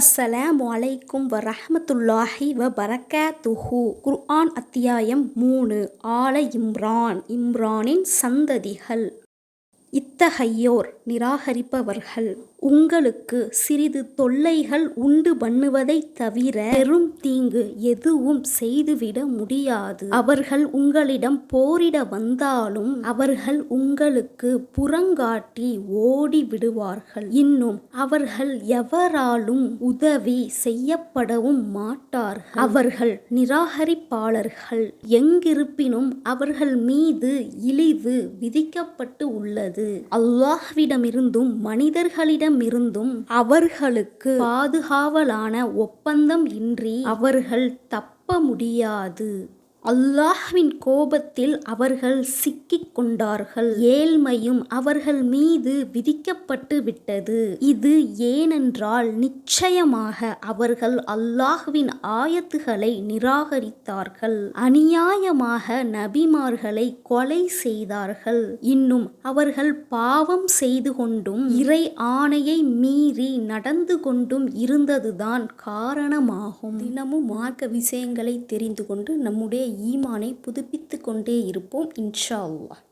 அஸ்ஸலாமு அலைக்கும் ரஹமத்துல்லாஹி வ பரக்காத்துஹு குர்ஆன் அத்தியாயம் மூணு. ஆல இம்ரான். இம்ரானின் சந்ததிகள். இத்தகையோர் நிராகரிப்பவர்கள். உங்களுக்கு சிறிது தொல்லைகள் உண்டு பண்ணுவதைத் தவிர பெரும் தீங்கு எதுவும் செய்துவிட முடியாது. அவர்கள் உங்களிடம் போரிட வந்தாலும் அவர்கள் உங்களுக்கு புறங்காட்டி ஓடி விடுவார்கள் இன்னும் அவர்கள் எவராலும் உதவி செய்யப்படவும் மாட்டார்கள். அவர்கள் நிராகரிப்பாளர்கள். எங்கிருப்பினும் அவர்கள் மீது இழிவு விதிக்கப்பட்டு உள்ளது. அல்லாஹ்விடமிருந்தும் மனிதர்களிடம் இருந்தும் அவர்களுக்கு பாதுகாவலான ஒப்பந்தம் இன்றி அவர்கள் தப்ப முடியாது. அல்லாஹ்வின் கோபத்தில் அவர்கள் சிக்கிக் கொண்டார்கள். ஏழ்மையும் அவர்கள் மீது விதிக்கப்பட்டு விட்டது. இது ஏனென்றால் நிச்சயமாக அவர்கள் அல்லாஹ்வின் ஆயத்துகளை நிராகரித்தார்கள். அநியாயமாக நபிமார்களை கொலை செய்தார்கள். இன்னும் அவர்கள் பாவம் செய்து கொண்டும் இறை ஆணையை மீறி நடந்து கொண்டும் இருந்ததுதான் காரணமாகும். தினமும் மார்க்க விஷயங்களை தெரிந்து கொண்டு நம்முடைய ஈமானை புதுப்பித்து கொண்டே இருப்போம் இன்ஷா அல்லாஹ்.